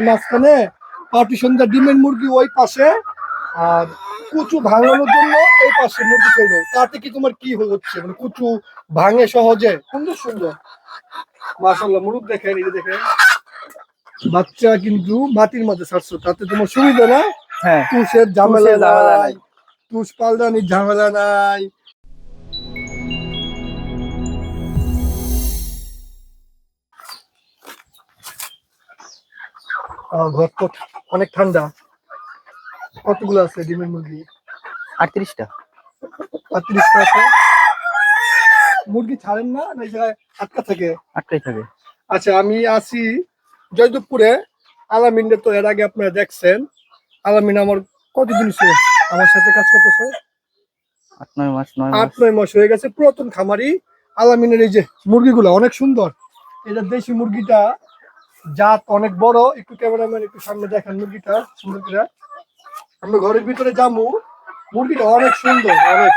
মাঝখানে পার্টিশন দা ডিমের মুরগি ওই পাশে আর কুচু ভাঙানোর জন্য এই পাশে মুরগি চলবে তাতে কি তোমার কি হচ্ছে? মানে কুচু ভাঙে সহজে? সুন্দর সুন্দর। মাশাল্লাহ মুরগ দেখেন এই দেখেন। বাচ্চা কিন্তু মাটির মধ্যে ছাড়ছো তাতে তোমার সুবিধা না? হ্যাঁ। তুষের ঝামেলা নাই নাই। তুষ পালদানির ঝামেলা নাই। ঘর তো অনেক ঠান্ডা। কতগুলো আছে ডিমের মুরগি? আটত্রিশটা। আটত্রিশটা আছে। মুরগি ছাড়েন না? না জায়গায় আটকা থাকে? আটটাই থাকে। আচ্ছা আমি আছি জয়দেবপুরে। আলামিনরে তো এর আগে আপনারা দেখছেন। আলামিন আমার কতদিন ছিল আমার সাথে কাজ করতেছে? আট নয় মাস নয় আট নয় মাস হয়ে গেছে পুরাতন খামারি আলামিনের এই যে মুরগিগুলো অনেক সুন্দর। এটা দেশি মুরগিটা জাত অনেক বড় একটু ক্যামেরাম্যান একটু সামনে দেখেন মুরগিটা মুরগিটা আমরা ঘরের ভিতরে যাব মুরগিটা অনেক সুন্দর অনেক।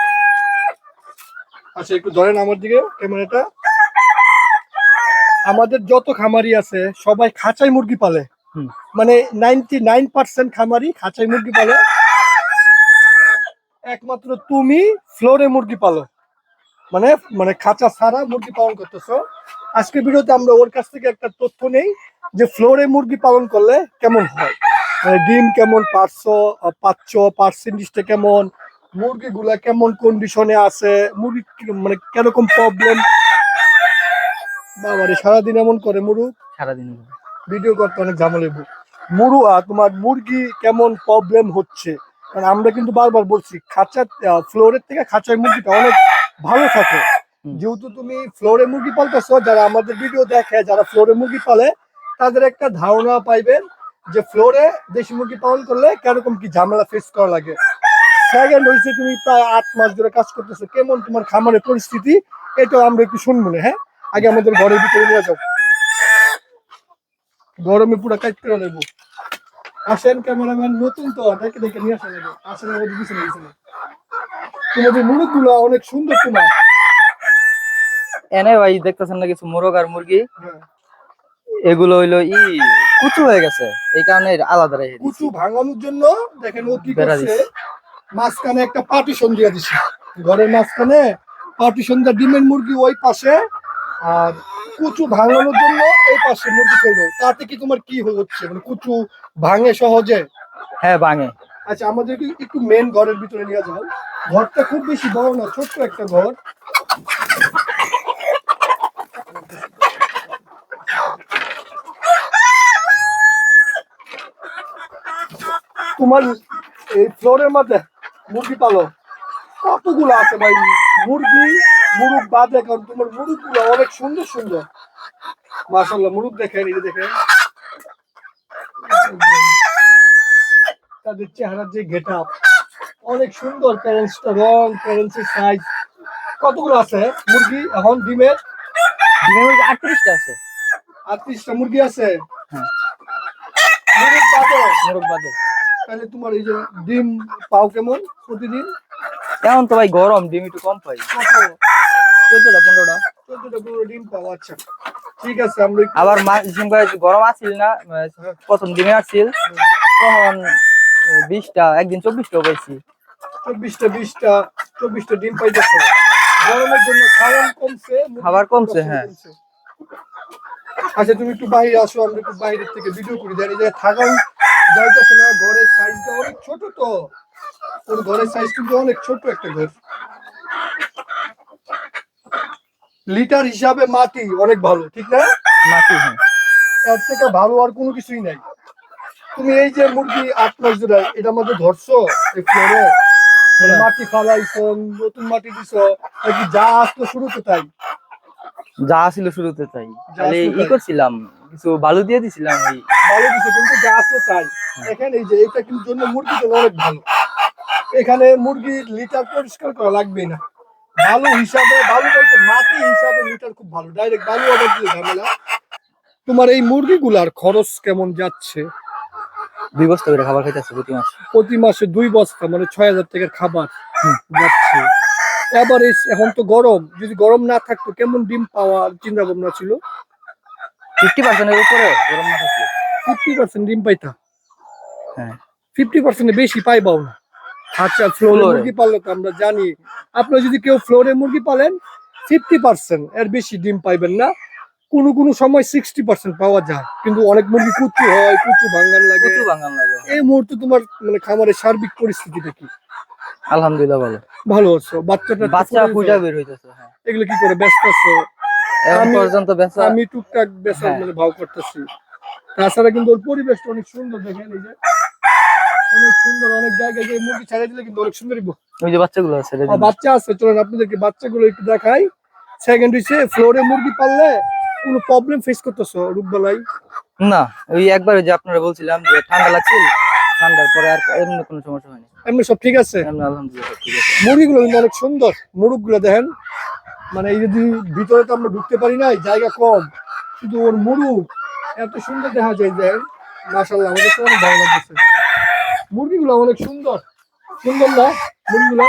আচ্ছা একটু ধরেন আমার দিকে ক্যামেরাটা। আমাদের যত খামারি আছে সবাই খাঁচাই মুরগি পালে। মানে নাইনটি নাইন পার্সেন্ট খামারি খাঁচাই মুরগি পালে। একমাত্র তুমি ফ্লোরে মুরগি পালো। মানে মানে খাঁচা ছাড়া মুরগি পালন করতেছো। আজকে ভিডিওতে আমরা ওর কাছ থেকে একটা তথ্য নেই যে ফ্লোরে মুরগি পালন করলে কেমন হয়? মানে ডিম কেমন পাচ্ছ পাচ্ছ পার্সেন্টেজটা কেমন মুরগিগুলা কেমন কন্ডিশনে আছে মুরগি মানে কীরকম প্রবলেম বাবারে সারাদিন এমন করে মুরু? সারাদিন ভিডিও করতে অনেক ঝামেলা মুরু তোমার মুরগি কেমন প্রবলেম হচ্ছে? কারণ আমরা কিন্তু বারবার বলছি খাঁচা ফ্লোরের থেকে খাঁচায় মুরগিটা অনেক ভালো থাকে। যেহেতু তুমি ফ্লোরে মুরগি পালতেছো, যারা আমাদের ভিডিও দেখে, যারা ফ্লোরে মুরগি পালে, তাদের একটা ধারণা পাইবেন যে ফ্লোরে দেশি মুরগি পালন করলে কীরকম কি ঝামেলা ফেস করা লাগে। সেকেন্ড হয়েছে তুমি প্রায় আট মাস ধরে কাজ করতেছো, কেমন তোমার খামারের পরিস্থিতি, এটাও আমরা একটু শুনব না হ্যাঁ? আগে আমাদের ঘরের ভিতরে নিয়ে যাও। গরমে পুরো কাজ করে নেব। আসেন ক্যামেরাম্যান নতুন তো, দেখে দেখে নিয়ে আসা লাগে। আসেন আমাদের পিছনে তোমাদের মুরগগুলো অনেক সুন্দর তোমার। এনে ভাই দেখতেছেন না কিছু মোরগ আর মুরগি। এগুলো হইল ই কুচু হয়ে গেছে। এই কারণে আলাদা রেখে কুচু ভাঙানোর জন্য দেখেন ও কি করছে? মাঝখানে একটা পার্টিশন দিয়ে দিছে। ঘরের মাঝখানে পার্টিশন দা ডিমের মুরগি ওই পাশে আর কুচু ভাঙানোর জন্য এই পাশে মুরগি চলবে তাতে কি তোমার কি হচ্ছে? মানে কুচু ভাঙে সহজে? হ্যাঁ ভাঙে। আচ্ছা আমাদেরকে একটু মেন ঘরের ভিতরে নিয়ে যাও ঘরটা খুব বেশি বড় না ছোট্ট একটা ঘর। তোমার এই ফ্লোরের মধ্যে মুরগি পালো। কতগুলো আছে ভাই? মুরগি মুরুগ বাদে কারণ তোমার মুরুগগুলো অনেক সুন্দর সুন্দর। মাসাল্লাহ মুরুগ দেখেন এই দেখেন। তাদের চেহারার যে গেট আপ অনেক সুন্দর প্যারেন্টসটা রং প্যারেন্টসের সাইজ কতগুলো আছে? মুরগি এখন ডিমের? ডিমের মুরগি আটত্রিশটা আছে। আটত্রিশটা মুরগি আছে? হ্যাঁ। মুরগ বাদে মোরগ বাদে তাহলে তোমার এই যে ডিম পাও কেমন প্রতিদিন? এখন তো ভাই গরম ডিম একটু কম পাই। চোদ্দটা পনেরোটা। চোদ্দটা পনেরো ডিম পাও আচ্ছা। ঠিক আছে আমরা আবার গরম আসছিল না প্রথম ডিমে আসছিল তখন বিশটা একদিন চব্বিশটাও পাইছি। চব্বিশটা বিশটা চব্বিশটা ডিম পাইতেছে। গরমের জন্য খাবার কমছে খাবার কমছে, হ্যাঁ। আচ্ছা তুমি একটু বাইরে আসো আমরা একটু বাইরের থেকে ভিডিও করি। জানি যে থাকাও যাইতেছে না ঘরের সাইজটা অনেক ছোট তো। ওর ঘরের সাইজ কিন্তু অনেক ছোট একটা ঘর। লিটার হিসাবে মাটি অনেক ভালো ঠিক না? মাটি হ্যাঁ। এর থেকে ভালো আর কোনো কিছুই নাই। তুমি এই যে মুরগি আট মাস ধরে এটা মধ্যে ধরছো এই ফ্লোরে মাটি ফালাইছো নতুন মাটি দিছো নাকি যা আসতো শুরুতে তাই? যা ছিল শুরুতে তাই। খালি ই করছিলাম কিছু বালু দিয়ে দিছিলাম ওই। ভালো দিছো কিন্তু যা আসতো তাই। এখানে এই যে এটা কিন্তু জন্য মুরগির জন্য অনেক ভালো। এখানে মুরগির লিটার পরিষ্কার করা লাগবে না। ভালো হিসাবে ভালো বলতে মাটি হিসাবে লিটার খুব ভালো। ডাইরেক্ট বালু আবার দিলে ঝামেলা। তোমার এই মুরগিগুলার খরচ কেমন যাচ্ছে? দুই বস্তা করে খাবার খাইতেছে প্রতি মাস। প্রতি মাসে দুই বস্তা মানে ছয় হাজার টাকার খাবার যাচ্ছে। এবারে এখন তো গরম। যদি গরম না থাকতো কেমন ডিম পাওয়ার চিন্তা ভাবনা ছিল? ফিফটি পার্সেন্টের উপরে গরম না থাকলে। ফিফটি পার্সেন্ট ডিম পাইতা? হ্যাঁ। ফিফটি পার্সেন্ট বেশি পাইবাও না। আচ্ছা ফ্লোরে মুরগি পাললে তো আমরা জানি। আপনি যদি কেউ ফ্লোরে মুরগি পালেন ফিফটি পার্সেন্ট এর বেশি ডিম পাইবেন না। কোনো কোনো সময় সিক্সটি পার্সেন্ট পাওয়া যায়। কিন্তু অনেক মুরগি কুচু হয় কুচু ভাঙ্গান লাগে। প্রচুর বাঙাল লাগে। এই মুহূর্তে তোমার মানে খামারের সার্বিক পরিস্থিতিটা কি? আলহামদুলিল্লাহ ভালো। ভালো আছো? বাচ্চাটা বাচ্চা বের হইতেছে হ্যাঁ। এগুলো কি করে ব্যস্ত আছো? এখন পর্যন্ত বেচা আমি টুকটাক বেসার হ্যাঁ। মানে ভাও করতেছি। তাছাড়া কিন্তু ওর পরিবেশটা অনেক সুন্দর দেখেন এই যে। অনেক সুন্দর অনেক জায়গায় যে মুরগি ছেড়ে দিলে কিন্তু অনেক ওই যে বাচ্চাগুলো আছে বাচ্চা আছে চলেন আপনাদেরকে বাচ্চাগুলো একটু দেখাই। সেকেন্ড ফ্লোরে মুরগি পাললে কোনো প্রবলেম ফেস করতেছো না ওই একবার ওই যে আপনারা বলছিলাম যে ঠান্ডা লাগছিল? ঠান্ডার পরে আর এমনি কোনো সমস্যা হয়নি। এমনি সব ঠিক আছে? এমনি আলহামদুলিল্লাহ ঠিক আছে। মুরগিগুলো কিন্তু অনেক সুন্দর। মুরগগুলো দেখেন মানে এই যদি ভিতরে তো আমরা ঢুকতে পারি নাই জায়গা কম। কিন্তু ওর মুরুগ এত সুন্দর দেখা যায় যে মাসাল্লাহ আমাদের তো অনেক ভালো লাগতেছে। মুরগিগুলো অনেক সুন্দর। সুন্দর না মুরগিগুলো?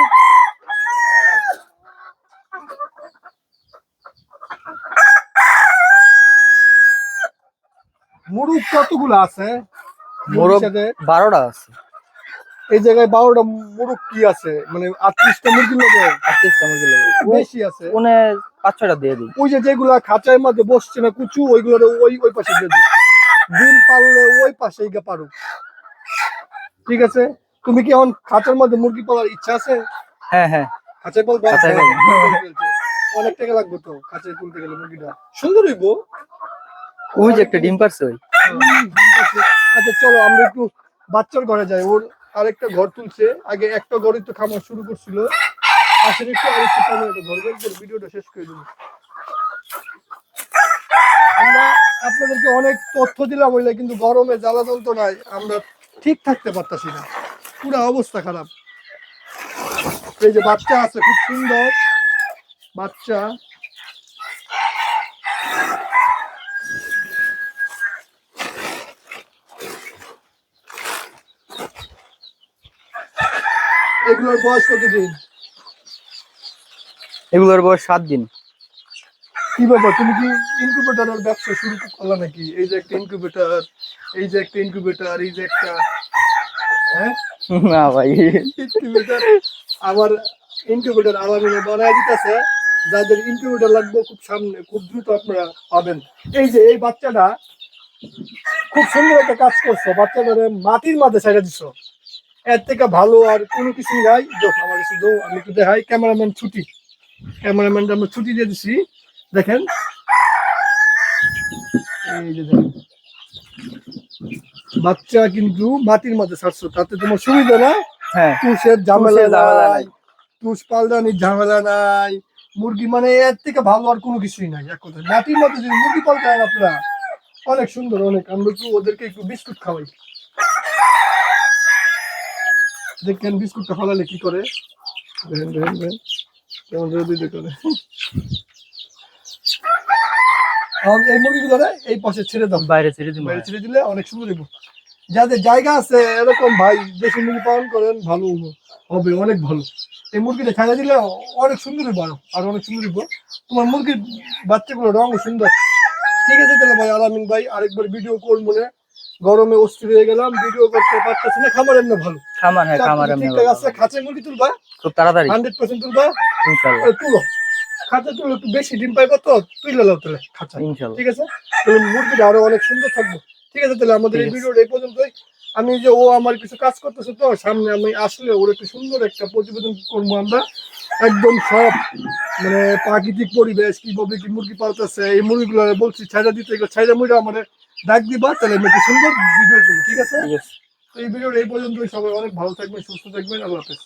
মুরুগ কতগুলো আছে? মোরগ বারোটা আছে। এই জায়গায় বারোটা মুরুগ কি আছে? মানে আটত্রিশটা মুরগির মধ্যে আটত্রিশটা মুরগি লাগে বেশি আছে? ওনে পাঁচ ছয়টা দিয়ে দিই। ওই যে যেগুলা খাঁচার মধ্যে বসছে না কুচু ওইগুলো ওই ওই পাশে দিয়ে দিই। ডিম পারলে ওই পাশে গিয়ে পারুক। ঠিক আছে? তুমি কি এখন খাঁচার মধ্যে মুরগি পালার ইচ্ছা আছে? হ্যাঁ হ্যাঁ। খাঁচায় পালবা খাঁচায় অনেক টাকা লাগবে তো খাঁচায় তুলতে গেলে মুরগিটা? সুন্দর হইবো ওই যে একটা ডিম পারছে ওই। আচ্ছা চলো, আমরা একটু বাচ্চার ঘরে যাই। ওর আরেকটা ঘর তুলছে। আগে একটা ঘরে তো খামার শুরু করছিল। আসলে একটু খামার একটা করে ভিডিওটা শেষ করে দেবো। আমরা আপনাদেরকে অনেক তথ্য দিলাম হইলে কিন্তু গরমে জ্বালা যন্ত্রণায় আমরা ঠিক থাকতে পারতাছি না। পুরো অবস্থা খারাপ। এই যে বাচ্চা আছে, খুব সুন্দর। বাচ্চা। এগুলোর বয়স কতদিন? এগুলোর বয়স সাত দিন। কি ব্যাপার? তুমি কি ইনকিউবেটরের ব্যবসা শুরু করলা নাকি? এই যে একটা ইনকিউবেটর এই যে একটা ইনকিউবেটর এই যে একটা হ্যাঁ? না ভাই। ইনকিউবেটর আবার ইনকিউবেটর আলামিনে বানায় দিতেছে। যাদের ইনকিউবেটর লাগবে খুব সামনে খুব দ্রুত আপনারা পাবেন। এই যে এই বাচ্চাটা খুব সুন্দর একটা কাজ করছ। বাচ্চাটারে মাটির মাঝে ছেড়ে দিছো। এর থেকে ভালো আর কোনো কিছু নাই। আমার কাছে দো আমি একটু দেখাই ক্যামেরাম্যান ছুটি। ক্যামেরাম্যানটা আমরা ছুটি দিয়ে দিছি। দেখেন। বাচ্চা কিন্তু মাটির মাঝে ছাড়ছো তাতে তোমার সুবিধা না? হ্যাঁ। তুষের ঝামেলা নাই। তুষ পাল্টানির ঝামেলা নাই। মুরগি মানে এর থেকে ভালো আর কোনো কিছুই নাই এক কথায়। মাটির মধ্যে যদি মুরগি পাল্টান আপনারা অনেক সুন্দর অনেক। আমরা একটু ওদেরকে একটু বিস্কুট খাওয়াই। দেখেন বিস্কুটটা ফলালে কি করে? দেখেন দেখেন দেখেন। কেমন দিতে করে। এই মুরগিগুলো এই পাশে ছেড়ে দাও। বাইরে ছেড়ে দিন বাইরে ছেড়ে দিলে অনেক সুন্দর হইব। যাদের জায়গা আছে এরকম ভাই দেশি মুরগি পালন করেন ভালো হবে অনেক ভালো। এই মুরগিটা ছাড়া দিলে অনেক সুন্দর হইব আর অনেক সুন্দর হইব। তোমার মুরগির বাচ্চাগুলো রঙ সুন্দর। ঠিক আছে তাহলে ভাই আলামিন ভাই আরেকবার ভিডিও করব না। গরমে অস্থির হয়ে গেলাম ভিডিও করতে পারতেছি না খাবার এমনি ভালো। খামার হ্যাঁ খামার এমনি ভালো। আছে খাঁচে মুরগি তুলবা খুব তাড়াতাড়ি। হান্ড্রেড পার্সেন্ট তুলবা ইনশাল্লাহ। এ, তুলো। খাঁচা তুলো একটু বেশি ডিম পাইবা তো তুইলে লাও তাহলে খাঁচা ইনশাল্লাহ। ঠিক আছে? তাহলে মুরগিটা আরও অনেক সুন্দর থাকবে। ঠিক আছে তাহলে আমাদের এই ঠিক ভিডিওটা এই পর্যন্তই। আমি যে ও আমার কিছু কাজ করতেছে তো সামনে আমি আসলে ওর একটু সুন্দর একটা প্রতিবেদন করব আমরা। একদম সব মানে প্রাকৃতিক পরিবেশ কীভাবে কি মুরগি পালতেছে এই মুরগিগুলো বলছি ছাইড়া দিতে গেলে ছাইড়া মুড়া মানে ডাক দিবা তাহলে আমি একটু সুন্দর ভিডিও করব ঠিক আছে? ঠিক আছে। তো এই ভিডিওর এই পর্যন্তই সবাই অনেক ভালো থাকবেন সুস্থ থাকবেন আল্লাহ হাফেজ।